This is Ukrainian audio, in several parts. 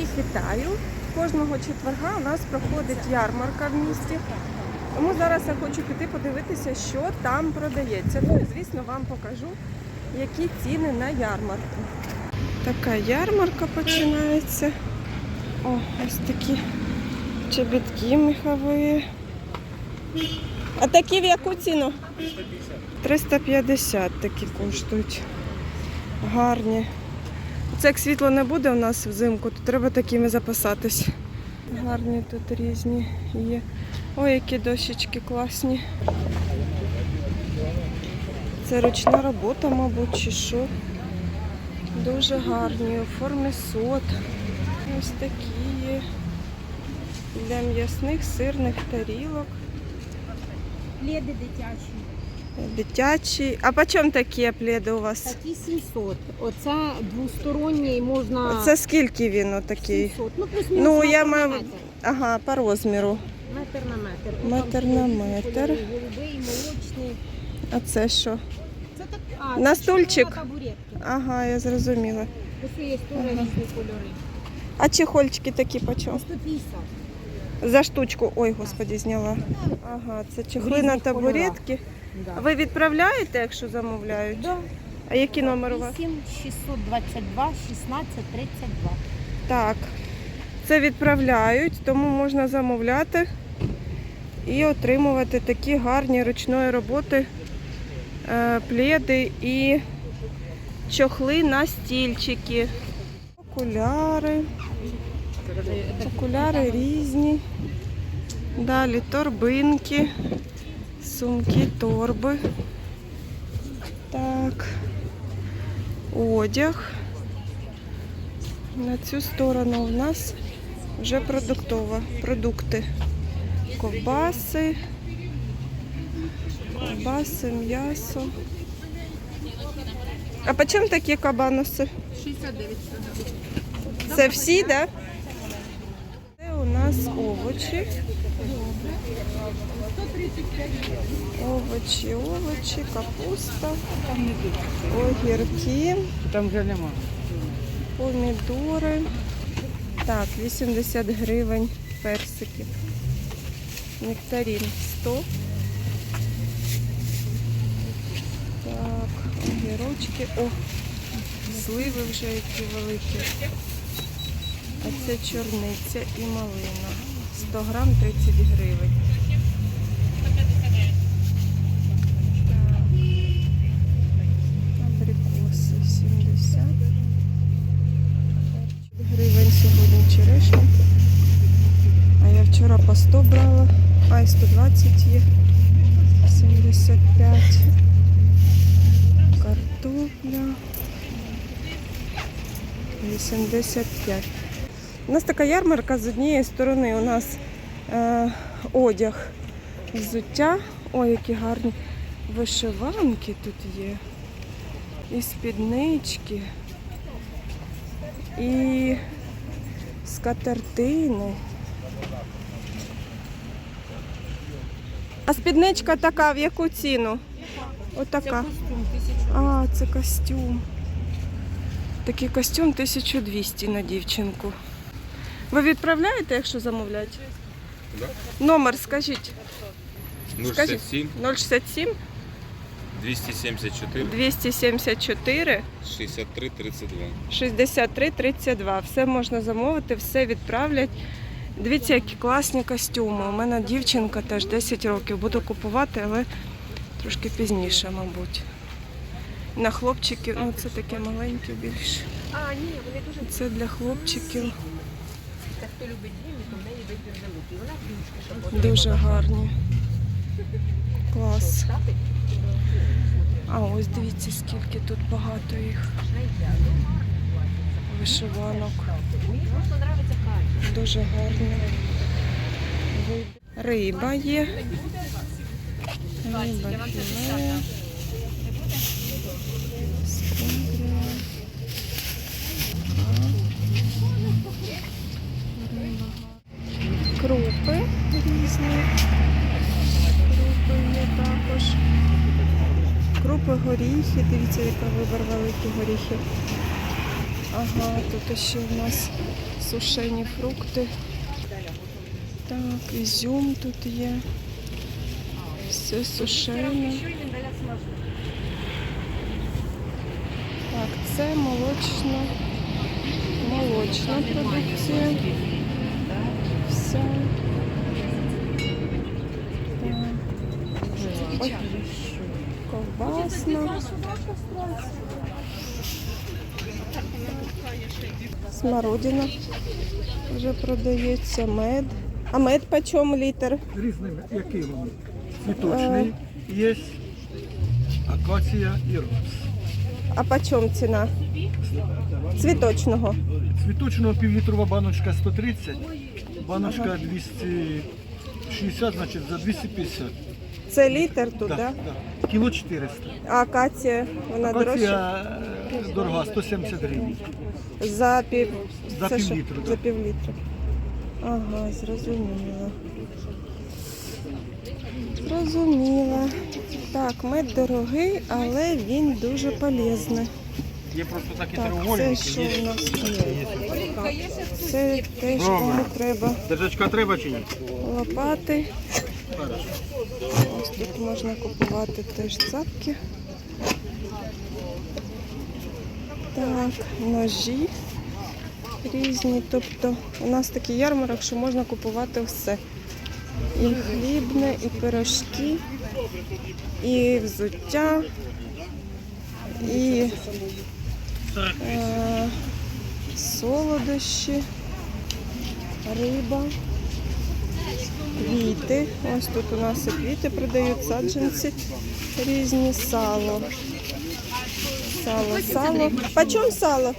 Всіх вітаю. Кожного четверга у нас проходить ярмарка в місті. Тому зараз я хочу піти подивитися, що там продається. Ну і звісно вам покажу, які ціни на ярмарку. Така ярмарка починається. О, ось такі чобітки міхові. А такі в яку ціну? 350 такі коштують. Гарні. Це як світло не буде у нас взимку, то треба такими запасатись. Гарні тут різні є. Ой, які дощечки класні. Це ручна робота, мабуть, чи що. Дуже гарні, у формі сот. Ось такі є. Для м'ясних сирних тарілок. Пледи дитячі. Дитячі. А по чому такі пледи у вас? Такі 700. Оце двосторонній можна Це скільки він отакий? 700. Ну, плюс-мінус Ну, метр я на маю. метр. Ага, по розміру. Метр на метр. Тут Метр на метр. кольори, Голубий, молочний. А це що? Це так, а, На це стульчик? Ага, я зрозуміла. Ось є теж різні кольори. А чехольчики такі по чому? 150. За штучку. Ой, господі, зняла. Ага, це чехли різних на табуретки. Да. Ви відправляєте, якщо замовляють? Да. А який номер у вас? 8 622 16 32. Так. Це відправляють, тому можна замовляти і отримувати такі гарні ручної роботи е, пледи і чохли на стільчики. Окуляри. Окуляри різні. Далі торбинки, сумки, торби. Так. Одяг. На цю сторону у нас вже продуктова. Продукти. Ковбаси. Ковбаси, м'ясо. А по чому такі кабаноси? 69 Це всі, так? Да? Це у нас овочі. Овочі, овочі, капуста, огірки, Там вже нема. помідори. Так, 80 гривень персиків. Нектарин 100. Так, огірочки. О, сливи вже які великі. А це чорниця і малина. 100 грам 30 гривень. Вчора по 100 брала. А і 120 є. 75. Картопля. 85. У нас така ярмарка з однієї сторони у нас е, одяг, взуття. Ой, які гарні вишиванки тут є. І спіднички, і скатертини. А спідничка така в яку ціну? Отака. А, це костюм. Такий костюм 1200 на дівчинку. Ви відправляєте, якщо замовляють? Да. Номер скажіть. 067 067 274 274 63 32. 63 32. Все можна замовити, все відправлять. Дивіться, які класні костюми. У мене дівчинка теж 10 років. Буду купувати, але трошки пізніше, мабуть. На хлопчиків, ну це таке маленьке більше. А, ні, вони дуже Це для хлопчиків. Хто любить дім, то в неї вибір великий. Вона Дуже гарні. Клас. А ось дивіться, скільки тут багато їх вишиванок. Дуже гарні. Риба є. Риба філе. Скумбрія. Крупи різні. Крупи є також. Крупи горіхи. Дивіться, яка вибір великих горіхів. Ага, тут ще у нас сушені фрукти. Так, ізюм тут є. Все сушене. Так, це молочна, молочна продукція. Все. Так. Ой. Ковбасна. Смородина вже продається, мед. А мед по чому літр? Різними, які вони? Цвіточний є, акація і роз. А по чому ціна? Цвіточного. Цвіточного півлітрова баночка 130, баночка 260, значить за 250. Це літр тут, Да, да? да. Кіло 400. А акація, вона дорожча? Акація е, дорога, 170 гривень. За пів... За це що? півлітру, да. За півлітра. Ага, зрозуміла. Зрозуміла. Так, мед дорогий, але він дуже полезний. Є просто такі Так, це що у нас є? Це теж кому треба. Держачка треба чи ні? лопати. Тут можна купувати теж цапки. Так, ножі різні. Тобто у нас такий ярмарок, що можна купувати все. І хлібне, і пирожки, і взуття, і е, солодощі, риба. Квіти. Ось тут у нас і квіти продають, саджанці різні, сало. Сало, сало. Почем сало?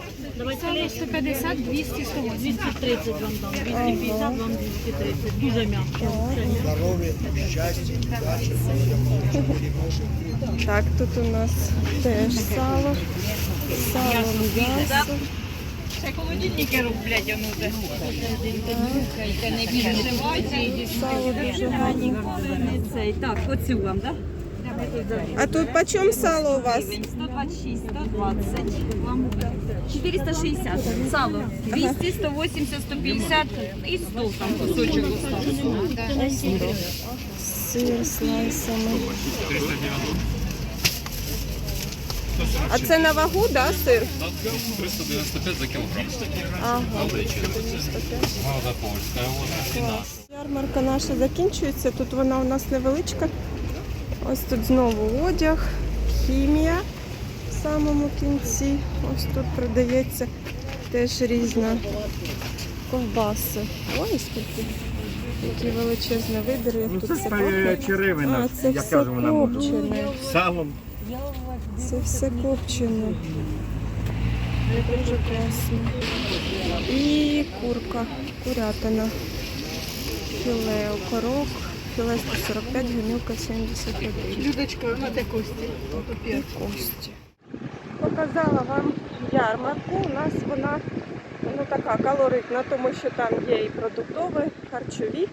Сало 150, 200, 100, 230 вам дам, 250 вам 230. Дуже м'яко. Так, тут у нас теж сало. Сало, м'ясо. Ще холодильники роблять, а ну де. не. Сало дуже гарне. Цей. Так, оцю вам, так? А тут почем сало у вас? 126, 120. Вам 460. Сало. 200, 180, 150 і 100 там кусочок остався. Сир слайсами. А це на вагу, да, сир? 395 за кілограм. Ага. Галда польська, Клас. Ярмарка наша закінчується. Тут вона у нас невеличка. Ось тут знову одяг, хімія в самому кінці. Ось тут продається теж різна ковбаси. Ой, скільки. Який величезний вибір, як тут все пахне. черевина, А, це все копчене. Салом. Це все копчене. Дуже класно. І курка, курятина. Філе, окорок. Філе 145, гнилка 71. Людочка, на де кості? І кості. Показала вам ярмарку. У нас вона ну, така калоритна, тому що там є і продуктові, харчові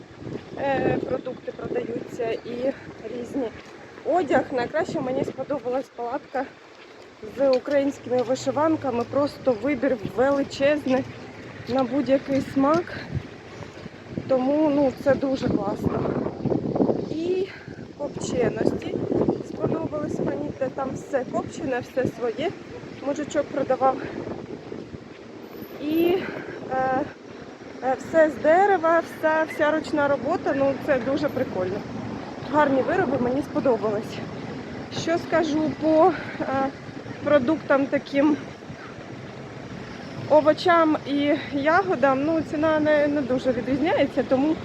е, продукти продаються, і різні одяг. Найкраще мені сподобалась палатка з українськими вишиванками. Просто вибір величезний на будь-який смак. Тому ну, це дуже класно. І копченості сподобались мені, де там все копчене, все своє. Мужичок продавав. І е, е, все з дерева, вся, вся ручна робота, ну це дуже прикольно. Гарні вироби, мені сподобались. Що скажу по е, продуктам таким овочам і ягодам, ну ціна не, не дуже відрізняється, тому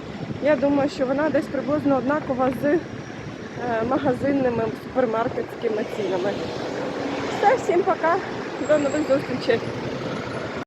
я думаю, що вона десь приблизно однакова з е, магазинними супермаркетськими цінами. Все, всім пока, до нових зустрічей.